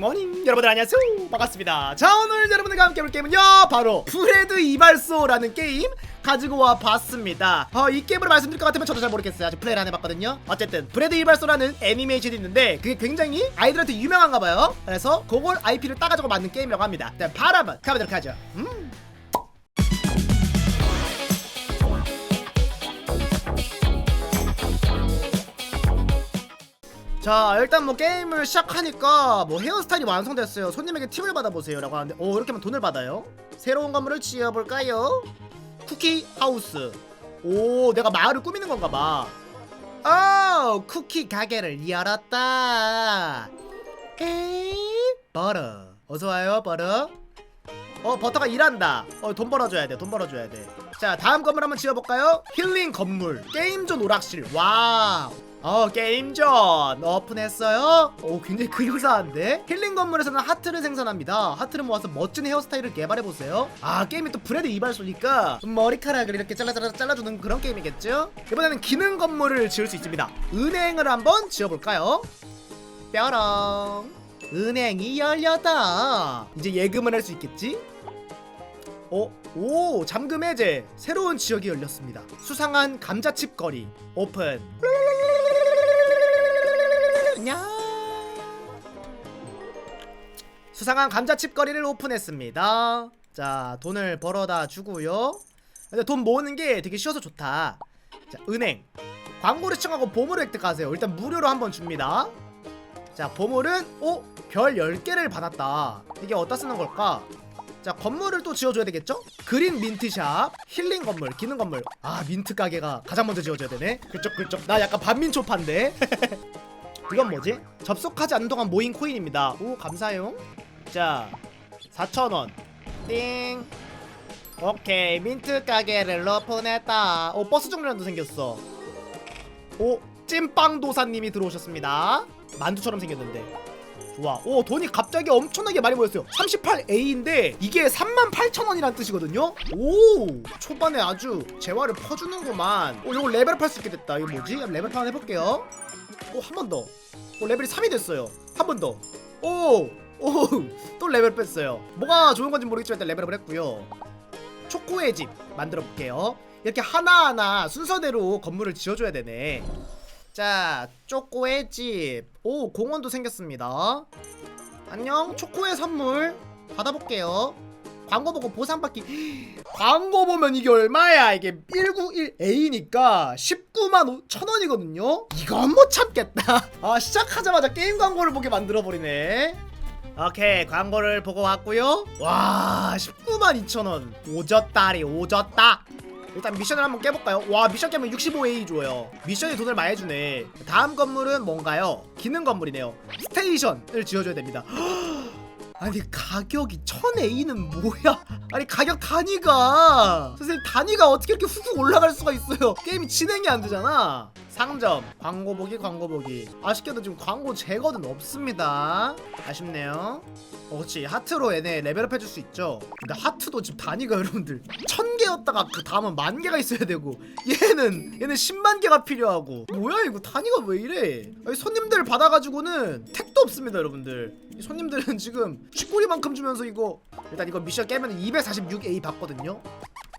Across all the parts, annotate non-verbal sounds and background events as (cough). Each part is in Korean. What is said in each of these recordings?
모닝. 여러분들 안녕하세요. 반갑습니다. 자 오늘 여러분들과 함께 볼 게임은요 바로 브레드 이발소라는 게임 가지고 와 봤습니다. 어, 이 게임을 말씀드릴 것 같으면 저도 잘 모르겠어요. 아직 플레이를 안 해봤거든요. 어쨌든 브레드 이발소라는 애니메이션이 있는데 그게 굉장히 아이들한테 유명한가 봐요. 그래서 그걸 IP를 따가지고 만든 게임이라고 합니다. 바로 한번 가보도록 하죠. 음. 자 일단 뭐 게임을 시작하니까 뭐 헤어스타일이 완성됐어요. 손님에게 팁을 받아보세요. 라고 하는데 오 이렇게 하면 돈을 받아요? 새로운 건물을 지어볼까요? 쿠키 하우스. 오 내가 마을을 꾸미는 건가 봐. 어, 쿠키 가게를 열었다. 에이 버터 어서와요 버터 어 버터가 일한다. 어 돈 벌어줘야 돼 돈 벌어줘야 돼자 다음 건물 한번 지어볼까요? 힐링 건물. 게임존 오락실. 와우 어 게임존 오픈했어요? 오 굉장히 근사한데? 힐링 건물에서는 하트를 생산합니다 하트를 모아서 멋진 헤어스타일을 개발해보세요 아 게임이 또 브레드 이발소니까 머리카락을 이렇게 잘라잘라 잘라주는 그런 게임이겠죠? 이번에는 기능 건물을 지을 수 있습니다 은행을 한번 지어볼까요? 뾰롱 은행이 열렸다 이제 예금을 할 수 있겠지? 어? 오 잠금 해제 새로운 지역이 열렸습니다 수상한 감자칩 거리 오픈 안녕. 수상한 감자칩 거리를 오픈했습니다. 자 돈을 벌어다 주고요. 근데 돈 모으는 게 되게 쉬워서 좋다. 자 은행. 광고를 시청하고 보물을 획득하세요. 일단 무료로 한번 줍니다. 자 보물은 오? 별 10개를 받았다. 이게 어디다 쓰는 걸까? 자 건물을 또 지어줘야 되겠죠? 그린 민트샵 힐링 건물 기능 건물. 아 민트 가게가 가장 먼저 지어줘야 되네. 그쪽 그쪽 나 약간 반민초파인데 (laughs) 이건 뭐지? 접속하지 않는 동안 모인 코인입니다. 오 감사해요. 자 4,000원. 띵. 오케이 민트 가게를 오픈했다. 오 버스 정류장도 생겼어. 오 찐빵 도사님이 들어오셨습니다. 만두처럼 생겼는데. 좋아. 오 돈이 갑자기 엄청나게 많이 모였어요. 38A인데 이게 38,000원이란 뜻이거든요? 오 초반에 아주 재화를 퍼주는구만. 오 이거 레벨업 할 수 있게 됐다. 이거 뭐지? 레벨업 한번 해볼게요 오한 번 더. 오 레벨이 3이 됐어요. 한 번 더 오 오 또 (laughs) 레벨 뺐어요. 뭐가 좋은 건지 모르겠지만 일단 레벨업을 했고요. 초코의 집 만들어 볼게요. 이렇게 하나하나 순서대로 건물을 지어줘야 되네. 자 초코의 집 오 공원도 생겼습니다. 안녕 초코의 선물 받아볼게요 광고 보고 보상받기. 광고 보면 이게 얼마야? 이게 191A니까 19만 5천 원이거든요? 이건 못 참겠다. (laughs) 아 시작하자마자 게임 광고를 보게 만들어버리네. 오케이 광고를 보고 왔고요. 와 19만 2천 원. 오졌다리 오졌다. 일단 미션을 한번 깨볼까요? 와 미션 깨면 65A 줘요. 미션이 돈을 많이 주네. 다음 건물은 뭔가요? 기능 건물이네요. 스테이션을 지어줘야 됩니다 (gasps) 아니 가격이 1000A는 뭐야? 아니 가격 단위가. 선생님 단위가 어떻게 이렇게 훅훅 올라갈 수가 있어요? 게임이 진행이 안 되잖아. 상점 광고 보기 광고 보기. 아쉽게도 지금 광고 제거는 없습니다. 아쉽네요. 어 그렇지 하트로 얘네 레벨업 해줄 수 있죠? 근데 하트도 지금 단위가 (laughs) 여러분들. 1000 개였다가 그 다음은 만 개가 있어야 되고 얘는 얘는 10만 개가 필요하고. 뭐야 이거 단위가 왜 이래? 아니, 손님들 받아가지고는 택도 없습니다 여러분들. 이 손님들은 지금 쥐꼬리만큼 주면서 이거 일단 이거 미션 깨면 246A 받거든요.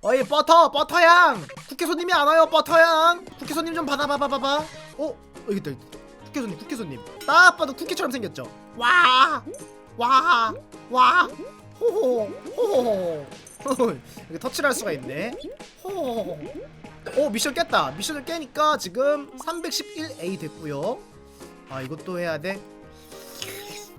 어이 버터 버터양! 국회 손님이 안 와요 버터양! 국회 손님 좀 받아 봐봐 봐봐 어? 여기 있다 국회 손님 국회 손님. 딱 봐도 쿠키처럼 생겼죠? 와와와! 호호 호호 호호 (laughs) 여기 터치를 할 수가 있네. 호호 오 미션 깼다. 미션을 깨니까 지금 311A 됐고요. 아 이것도 해야 돼?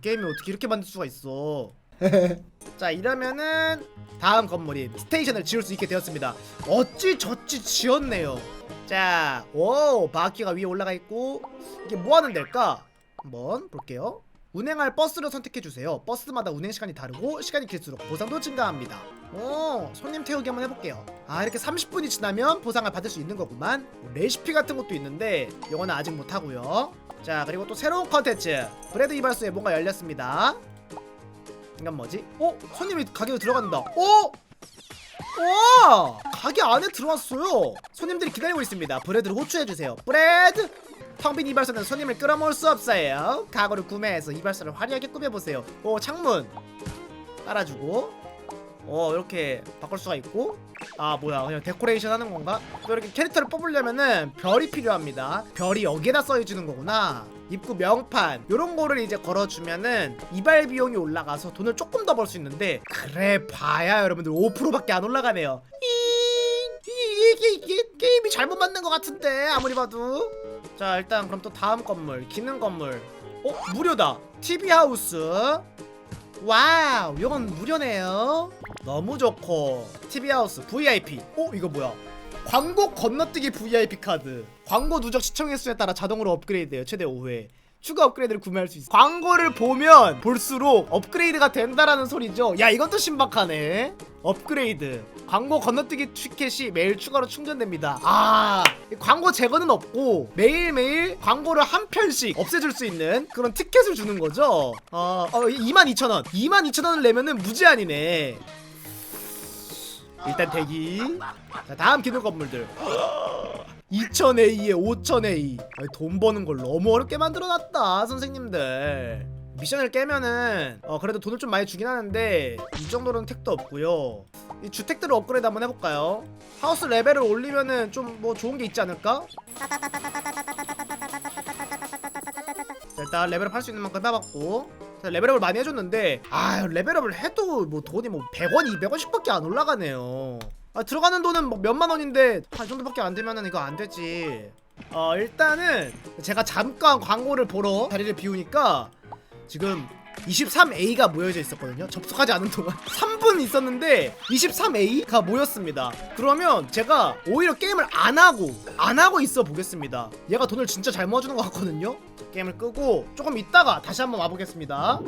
게임이 어떻게 이렇게 만들 수가 있어? (laughs) 자 이러면은 다음 건물인 스테이션을 지을 수 있게 되었습니다. 어찌 저찌 지었네요. 자오 바퀴가 위에 올라가 있고 이게 뭐 하는 데일까? 한번 볼게요 운행할 버스를 선택해주세요 버스마다 운행 시간이 다르고 시간이 길수록 보상도 증가합니다 오 손님 태우기 한번 해볼게요 아 이렇게 30분이 지나면 보상을 받을 수 있는 거구만 뭐 레시피 같은 것도 있는데 이거는 아직 못하고요 자 그리고 또 새로운 컨텐츠 브레드 이발소에 뭔가 열렸습니다 이건 뭐지? 어? 손님이 가게로 들어간다. 어? 와! 가게 안에 들어왔어요. 손님들이 기다리고 있습니다. 브레드를 호출해 주세요. 브레드! 텅빈 이발소는 손님을 끌어모을 수 없어요. 가구를 구매해서 이발소를 화려하게 꾸며보세요. 오 창문. 깔아주고. 어 이렇게 바꿀 수가 있고. 아 뭐야. 그냥 데코레이션 하는 건가? 또 이렇게 캐릭터를 뽑으려면은 별이 필요합니다. 별이 여기에다 써주는 거구나. 입구 명판. 요런 거를 이제 걸어주면은 이발 비용이 올라가서 돈을 조금 더 벌 수 있는데 그래 봐야 여러분들 5%밖에 안 올라가네요. 이게 이게 게임이 잘못 만든 것 같은데 아무리 봐도 자 일단 그럼 또 다음 건물 기능 건물. 어 무료다. TV 하우스. 와우 이건 무료네요. 너무 좋고. TV 하우스 VIP 어 이거 뭐야? 광고 건너뛰기 VIP 카드. 광고 누적 시청 횟수에 따라 자동으로 업그레이드돼요 최대 5회 추가 업그레이드를 구매할 수 있어. 광고를 보면 볼수록 업그레이드가 된다라는 소리죠. 야 이건 또 신박하네. 업그레이드. 광고 건너뛰기 티켓이 매일 추가로 충전됩니다. 아 광고 제거는 없고 매일매일 광고를 한 편씩 없애줄 수 있는 그런 티켓을 주는 거죠. 어, 어 22,000원. 22,000원을 내면은 무제한이네. 일단 대기. 자 다음 기능 건물들 2000A에 5000A 아니, 돈 버는 걸 너무 어렵게 만들어놨다 선생님들 미션을 깨면은 어 그래도 돈을 좀 많이 주긴 하는데 이 정도로는 택도 없고요 이 주택들을 업그레이드 한번 해볼까요? 하우스 레벨을 올리면은 좀 뭐 좋은 게 있지 않을까? 자, 일단 레벨업 할 수 있는 만큼 해봤고 자, 레벨업을 많이 해줬는데 아 레벨업을 해도 뭐 돈이 뭐 100원 200원씩밖에 안 올라가네요 아 들어가는 돈은 뭐 몇만 원인데 한 이 정도밖에 안 되면은 이거 안 되지 어 일단은 제가 잠깐 광고를 보러 자리를 비우니까 지금 23A가 모여져 있었거든요. 접속하지 않은 동안 (laughs) 3분 있었는데 23A가 모였습니다. 그러면 제가 오히려 게임을 안 하고 안 하고 있어 보겠습니다. 얘가 돈을 진짜 잘 모아주는 것 같거든요. 게임을 끄고 조금 있다가 다시 한번 와보겠습니다.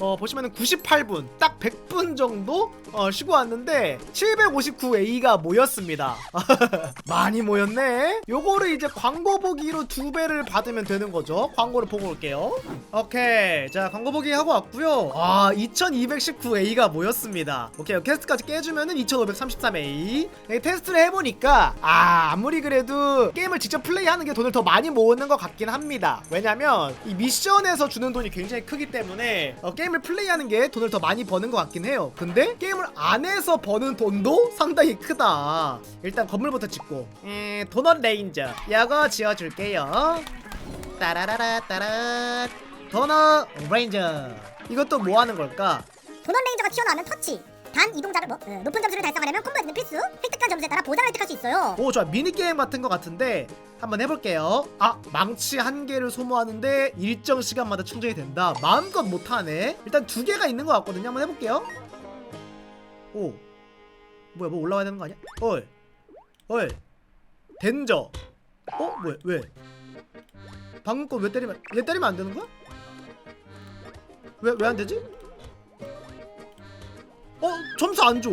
어 보시면은 98분 딱 100분 정도 어, 쉬고 왔는데 759A가 모였습니다. (laughs) 많이 모였네. 요거를 이제 광고 보기로 두 배를 받으면 되는 거죠. 광고를 보고 올게요. 오케이. 자 광고 보기 하고 왔고요. 아 2219A가 모였습니다. 오케이. 퀘스트까지 깨주면은 2533A 네, 테스트를 해보니까 아 아무리 그래도 게임을 직접 플레이하는 게 돈을 더 많이 모으는 것 같긴 합니다. 왜냐면 이 미션에서 주는 돈이 굉장히 크기 때문에 어, 게임 을 플레이하는 게 돈을 더 많이 버는 것 같긴 해요. 근데 게임을 안에서 버는 돈도 상당히 크다. 일단 건물부터 짓고. 에, 도넛 레인저. 이거 지어줄게요. 따라라라 따라. 도넛 레인저. 이것도 뭐 하는 걸까? 도넛 레인저가 튀어나오면 터치. 단 이동작을 뭐, 어, 높은 점수를 달성하려면 콤보에는 필수. 획득한 점수에 따라 보상을 획득할 수 있어요. 오 좋아 미니게임 같은 것 같은데 한번 해볼게요 아 망치 한 개를 소모하는데 일정 시간마다 충전이 된다 마음껏 못하네 일단 두 개가 있는 것 같거든요 한번 해볼게요 오 뭐야 뭐 올라와야 되는 거 아니야? 어이 어이 덴저 어? 뭐야 왜? 방금 거왜 때리면 얘 때리면 안 되는 거야? 왜 왜 안 되지? 어 점수 안 줘.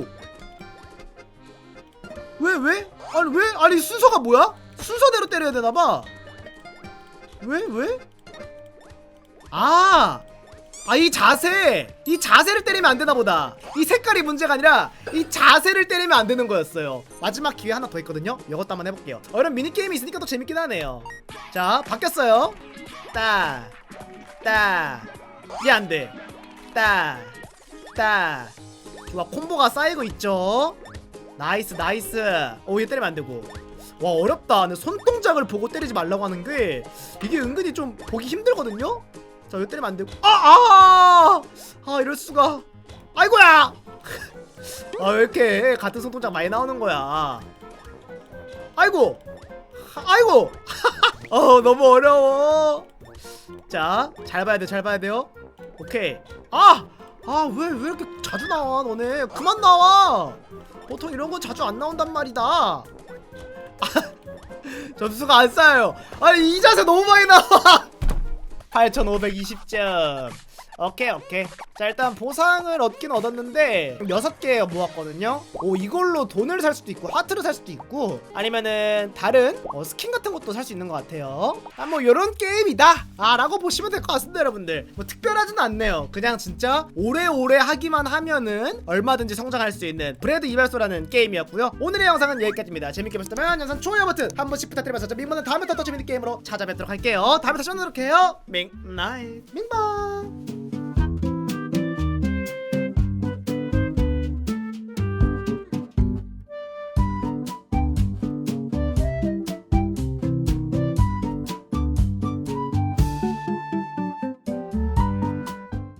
왜 왜? 아니 왜? 아니 순서가 뭐야? 순서대로 때려야 되나 봐. 왜 왜? 아. 아 이 자세 이 자세를 때리면 안 되나 보다 이 색깔이 문제가 아니라 이 자세를 때리면 안 되는 거였어요 마지막 기회 하나 더 있거든요 이것도 한번 해볼게요 어, 이런 미니게임이 있으니까 또 재밌긴 하네요 자 바뀌었어요 따따얘 안돼 따 따 좋아 콤보가 쌓이고 있죠? 나이스 나이스. 오얘 때리면 안 되고. 와 어렵다. 근데 손동작을 보고 때리지 말라고 하는 게 이게 은근히 좀 보기 힘들거든요? 자왜 때리면 안 되고. 아아 아! 아, 이럴 수가. 아이고야! (laughs) 아 왜 이렇게 같은 손동작 많이 나오는 거야? 아이고! 아이고! (laughs) 어 너무 어려워. 자 잘 봐야 돼잘 봐야 돼요. 오케이. 아 아 왜 왜 이렇게 자주 나와 너네? 그만 나와! 보통 이런 건 자주 안 나온단 말이다. 아, (laughs) 점수가 안 쌓여요. 아니 이 자세 너무 많이 나와. (laughs) 8520점 오케이 오케이. 자 일단 보상을 얻긴 얻었는데 6개 모았거든요. 오 이걸로 돈을 살 수도 있고 하트를 살 수도 있고 아니면은 다른 어, 스킨 같은 것도 살 수 있는 것 같아요. 아뭐 요런 게임이다! 아 라고 보시면 될 것 같습니다 여러분들. 뭐 특별하진 않네요. 그냥 진짜 오래오래 하기만 하면은 얼마든지 성장할 수 있는 브레드 이발소라는 게임이었고요. 오늘의 영상은 여기까지입니다. 재밌게 보셨다면 영상 좋아요 버튼 한 번씩 부탁드리면서 저 민모는 다음에 또더 재밌는 게임으로 찾아뵙도록 할게요. 다음에 다시 오도록 해요. 밍나잇 밍방